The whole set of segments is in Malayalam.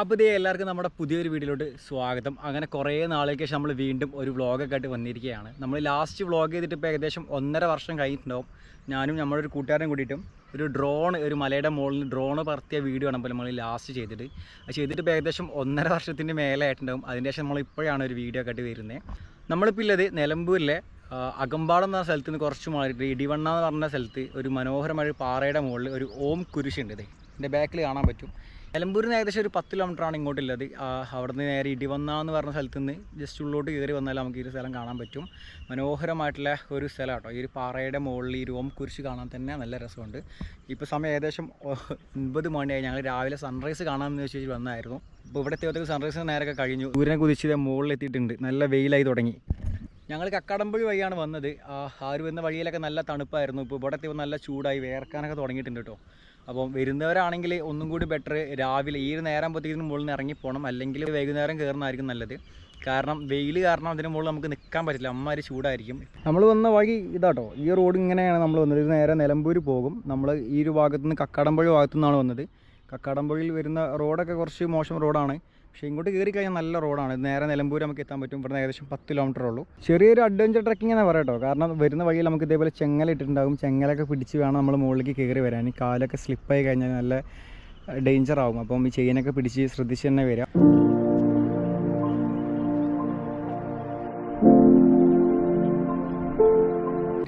അപ്പോൾ ഇതേ എല്ലാവർക്കും നമ്മുടെ പുതിയൊരു വീഡിയോയിലോട്ട് സ്വാഗതം. അങ്ങനെ കുറേ നാളേക്ക് ശേഷം നമ്മൾ വീണ്ടും ഒരു വ്ളോഗൊക്കെ ആയിട്ട് വന്നിരിക്കുകയാണ്. നമ്മൾ ലാസ്റ്റ് വ്ളോഗ് ചെയ്തിട്ട് ഇപ്പോൾ ഏകദേശം ഒന്നര വർഷം കഴിഞ്ഞിട്ടുണ്ടാവും. ഞാനും നമ്മുടെ ഒരു കൂട്ടുകാരനും കൂടിയിട്ടും ഒരു ഡ്രോൺ ഒരു മലയുടെ മുകളിൽ ഡ്രോൺ പറത്തിയ വീഡിയോ ആണ് നമ്മൾ ലാസ്റ്റ് ചെയ്തിട്ട് അത് ചെയ്തിട്ട് ഇപ്പോൾ ഏകദേശം ഒന്നര വർഷത്തിന്റെ മേലെ ആയിട്ടുണ്ടാവും അതിന്റെ ശേഷം നമ്മൾ ഇപ്പോഴാണ് ഒരു വീഡിയോ ഒക്കെ ആയിട്ട് വരുന്നത് നമ്മളിപ്പോൾ ഉള്ളത് നിലമ്പൂരിലെ അകമ്പാടം എന്ന സ്ഥലത്ത് നിന്ന് കുറച്ച് മാറിയിട്ട് ഇടിവണ്ണ എന്ന് പറഞ്ഞ സ്ഥലത്ത് ഒരു മനോഹരമായ പാറയുടെ മുകളിൽ ഒരു ഓം കുരിശുണ്ട് ഇത് എന്റെ ബാക്കിൽ കാണാൻ പറ്റും. നിലമ്പൂരിൽ നിന്ന് ഏകദേശം ഒരു പത്ത് കിലോമീറ്ററാണ് ഇങ്ങോട്ടുള്ളത്. അവിടെ നിന്ന് നേരെ ഇടിവണ്ണ എന്ന് പറഞ്ഞ സ്ഥലത്ത് നിന്ന് ജസ്റ്റ് ഉള്ളോട്ട് കയറി വന്നാൽ നമുക്ക് ഈ ഒരു സ്ഥലം കാണാൻ പറ്റും. മനോഹരമായിട്ടുള്ള ഒരു സ്ഥലം കേട്ടോ ഈ ഒരു പാറയുടെ മുകളിൽ ഈ ഒരു കുരിശ് കാണാൻ തന്നെ നല്ല രസമുണ്ട്. ഇപ്പോൾ സമയം ഏകദേശം ഒൻപത് മണിയായി. ഞങ്ങൾ രാവിലെ സൺറൈസ് കാണാമെന്ന് വെച്ചിട്ട് വന്നായിരുന്നു. ഇപ്പോൾ ഇവിടെ എത്തിയപ്പോഴത്തേക്ക് സൺറൈസ് നേരൊക്കെ കഴിഞ്ഞു. സൂര്യനെ കുതിച്ച് മുകളിൽ എത്തിയിട്ടുണ്ട്. നല്ല വെയിലായി തുടങ്ങി. ഞങ്ങൾ കക്കാടമ്പഴി വഴിയാണ് വന്നത്. ആര് വരുന്ന വഴിയിലൊക്കെ നല്ല തണുപ്പായിരുന്നു. ഇപ്പോൾ ഇവിടെ എത്തിയപ്പോൾ നല്ല ചൂടായി. വേർക്കാനൊക്കെ തുടങ്ങിയിട്ടുണ്ട് കേട്ടോ. അപ്പം വരുന്നവരാണെങ്കിൽ ഒന്നും കൂടി ബെറ്റർ രാവിലെ ഈ ഒരു നേരം ആകുമ്പോഴത്തേക്കും മുകളിൽ നിന്ന് ഇറങ്ങിപ്പോകണം അല്ലെങ്കിൽ വൈകുന്നേരം കയറുന്നതായിരിക്കും നല്ലത്. കാരണം വെയിൽ കാരണം അതിന് മുകളിൽ നമുക്ക് നിൽക്കാൻ പറ്റില്ല. അമ്മമാര് ചൂടായിരിക്കും. നമ്മൾ വന്ന വഴി ഇതാട്ടോ. ഈ റോഡ് ഇങ്ങനെയാണ് നമ്മൾ വന്നത്. ഇത് നേരെ നിലമ്പൂർ പോകും. നമ്മൾ ഈ ഒരു ഭാഗത്തുനിന്ന് നിന്ന് കക്കാടമ്പഴി ഭാഗത്തു നിന്നാണ് വന്നത്. കക്കാടമ്പുഴയിൽ വരുന്ന റോഡൊക്കെ കുറച്ച് മോശം റോഡാണ്. പക്ഷേ ഇങ്ങോട്ട് കയറി കഴിഞ്ഞാൽ നല്ല റോഡാണ്. നേരെ നിലമ്പൂർ നമുക്ക് എത്താൻ പറ്റും. ഇവിടുന്ന് ഏകദേശം പത്ത് കിലോമീറ്റർ ഉള്ളൂ. ചെറിയൊരു അഡ്വഞ്ചർ ട്രക്കിംഗ് എന്ന് പറയാം കേട്ടോ കാരണം വരുന്ന വഴിയിൽ നമുക്ക് ഇതേപോലെ ചെങ്ങല ഇട്ടിട്ടുണ്ടാകും. ചെങ്ങലൊക്കെ പിടിച്ച് വേണം നമ്മൾ മുകളിലേക്ക് കയറി വരാൻ. കാലൊക്കെ സ്ലിപ്പായി കഴിഞ്ഞാൽ നല്ല ഡേഞ്ചർ ആവും. അപ്പം ഈ ചെയിനൊക്കെ പിടിച്ച് ശ്രദ്ധിച്ച് തന്നെ വരാം.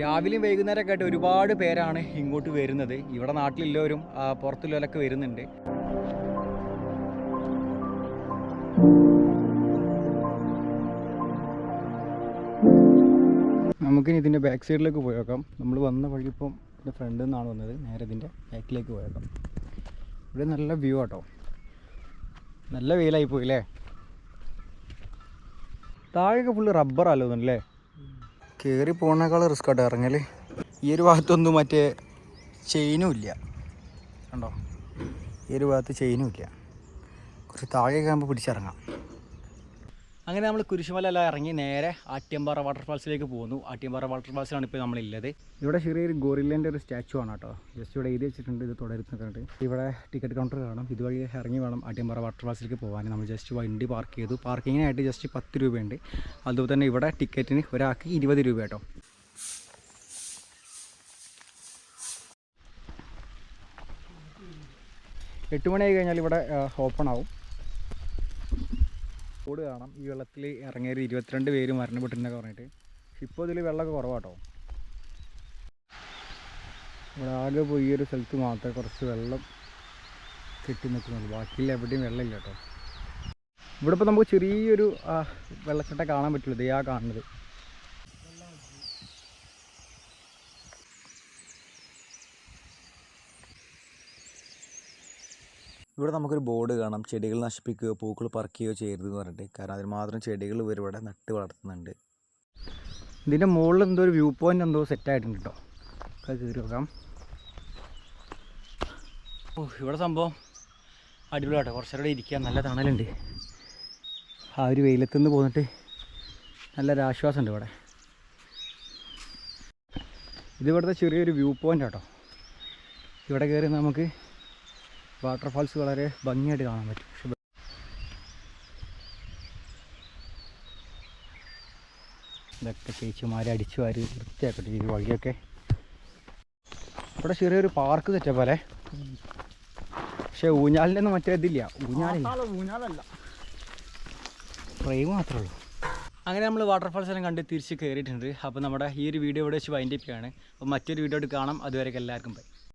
രാവിലെയും വൈകുന്നേരമൊക്കെ ആയിട്ട് ഒരുപാട് പേരാണ് ഇങ്ങോട്ട് വരുന്നത്. ഇവിടെ നാട്ടിലുള്ളവരും പുറത്തുള്ളവരൊക്കെ വരുന്നുണ്ട്. നമുക്കിനി ഇതിന്റെ ബാക്ക് സൈഡിലേക്ക് പോയേക്കാം. നമ്മൾ വന്ന വഴി ഇപ്പം എന്റെ ഫ്രണ്ടിൽ നിന്നാണ് വന്നത്. നേരെ ഇതിന്റെ ബാക്കിലേക്ക് പോയേക്കാം. ഇവിടെ നല്ല വ്യൂ ആട്ടോ. നല്ല വെയിലായി പോയില്ലേ താഴെയൊക്കെ ഫുള്ള് റബ്ബറല്ലോ അല്ലേ കയറി പോകുന്നേക്കാൾ റിസ്ക് ആട്ടോ ഇറങ്ങൽ ഈ ഒരു ഭാഗത്തൊന്നും മറ്റേ ചെയിനും ഇല്ല. കണ്ടോ? ഈ ഒരു ഭാഗത്ത് ചെയിനും ഇല്ല. കുറച്ച് താഴെയൊക്കെ ആകുമ്പോൾ പിടിച്ചിറങ്ങാം. അങ്ങനെ നമ്മൾ കുരിശുമല ഇറങ്ങി നേരെ ആട്യമ്പാറ വാട്ടർഫാൾസിലേക്ക് പോകുന്നു. ആട്യമ്പാറ വാട്ടർഫാൾസിലാണ് ഇപ്പോൾ നമ്മളുള്ളത് ഇവിടെ ചെറിയൊരു ഗോറില്ലേന്റെ ഒരു സ്റ്റാച്ചു ആണ് കേട്ടോ. ജസ്റ്റ് ഇവിടെ എഴുതി വെച്ചിട്ടുണ്ട് ഇത് തുടരുന്നൊക്കെ ഇവിടെ ടിക്കറ്റ് കൗണ്ടർ കാണും. ഇതുവഴി ഇറങ്ങി വേണം ആട്യമ്പാറ വാട്ടർഫാൾസിലേക്ക് പോകാൻ. നമ്മൾ ജസ്റ്റ് വണ്ടി പാർക്ക് ചെയ്തു. പാർക്കിങ്ങിനായിട്ട് ജസ്റ്റ് പത്ത് രൂപയുണ്ട്. അതുപോലെ തന്നെ ഇവിടെ ടിക്കറ്റിന് ഒരാൾക്ക് ഇരുപത് രൂപ കേട്ടോ. എട്ട് മണിയായി കഴിഞ്ഞാൽ ഇവിടെ ഓപ്പൺ ആവും. ബോർഡ് കാണാം. ഈ വെള്ളത്തിൽ ഇറങ്ങിയൊരു ഇരുപത്തിരണ്ട് പേര് മരണപ്പെട്ടിട്ടുണ്ടെന്ന് പറഞ്ഞിട്ട്. ഇപ്പോൾ ഇതിൽ വെള്ളമൊക്കെ കുറവാട്ടോ. ഇവിടെ ആകെ പോയി ഒരു സ്ഥലത്ത് മാത്രമേ കുറച്ച് വെള്ളം കെട്ടി നിൽക്കുന്നുള്ളൂ. ബാക്കിയിൽ എവിടെയും വെള്ളമില്ല കേട്ടോ. ഇവിടെ ഇപ്പോൾ നമുക്ക് ചെറിയൊരു വെള്ളക്കെട്ട കാണാൻ പറ്റുള്ളൂ. ഇതേ ആ കാണുന്നത്. ഇവിടെ നമുക്കൊരു ബോർഡ് കാണാം. ചെടികൾ നശിപ്പിക്കുകയോ പൂക്കൾ പറിക്കുകയോ ചെയ്യരുതെന്ന് പറഞ്ഞിട്ട്. കാരണം അതിന് മാത്രം ചെടികൾ ഇവർ ഇവിടെ നട്ട് വളർത്തുന്നുണ്ട്. ഇതിന്റെ മുകളിൽ എന്തോ ഒരു വ്യൂ പോയിന്റ് എന്തോ സെറ്റായിട്ടുണ്ട് കേട്ടോ അത് കയറി നോക്കാം. ഓ ഇവിടെ സംഭവം അടിപൊളിയാട്ടോ കുറച്ചുകൂടെ ഇരിക്കുക. നല്ല തണലുണ്ട്. ആ ഒരു വെയിലത്തുനിന്ന് പോന്നിട്ട് നല്ലൊരു ആശ്വാസമുണ്ട് ഇവിടെ. ഇതിവിടുത്തെ ചെറിയൊരു വ്യൂ പോയിന്റ് കേട്ടോ ഇവിടെ കയറി നമുക്ക് വാട്ടർഫാൾസ് വളരെ ഭംഗിയായിട്ട് കാണാൻ പറ്റും. പക്ഷെ ഇതൊക്കെ ചേച്ചിമാരെ അടിച്ചു വാരി വൃത്തിയാക്കട്ടെ ഈ വഴിയൊക്കെ. ഇവിടെ ചെറിയൊരു പാർക്ക് തെറ്റ പോലെ പക്ഷെ ഊഞ്ഞാലിന്റെ ഒന്നും മറ്റേ ഇതില്ല. ഊഞ്ഞാലില്ല ഊഞ്ഞാലല്ല. ഫ്രെയിം മാത്രമേ ഉള്ളൂ. അങ്ങനെ നമ്മൾ വാട്ടർഫാൾസ് എല്ലാം കണ്ട് തിരിച്ച് കയറിയിട്ടുണ്ട് അപ്പോൾ നമ്മുടെ ഈ ഒരു വീഡിയോ ഇവിടെ വെച്ച് വൈൻഡപ്പ് ചെയ്യാണ്. അപ്പോൾ മറ്റൊരു വീഡിയോ കാണാം. അതുവരെയൊക്കെ എല്ലാവർക്കും ബൈ.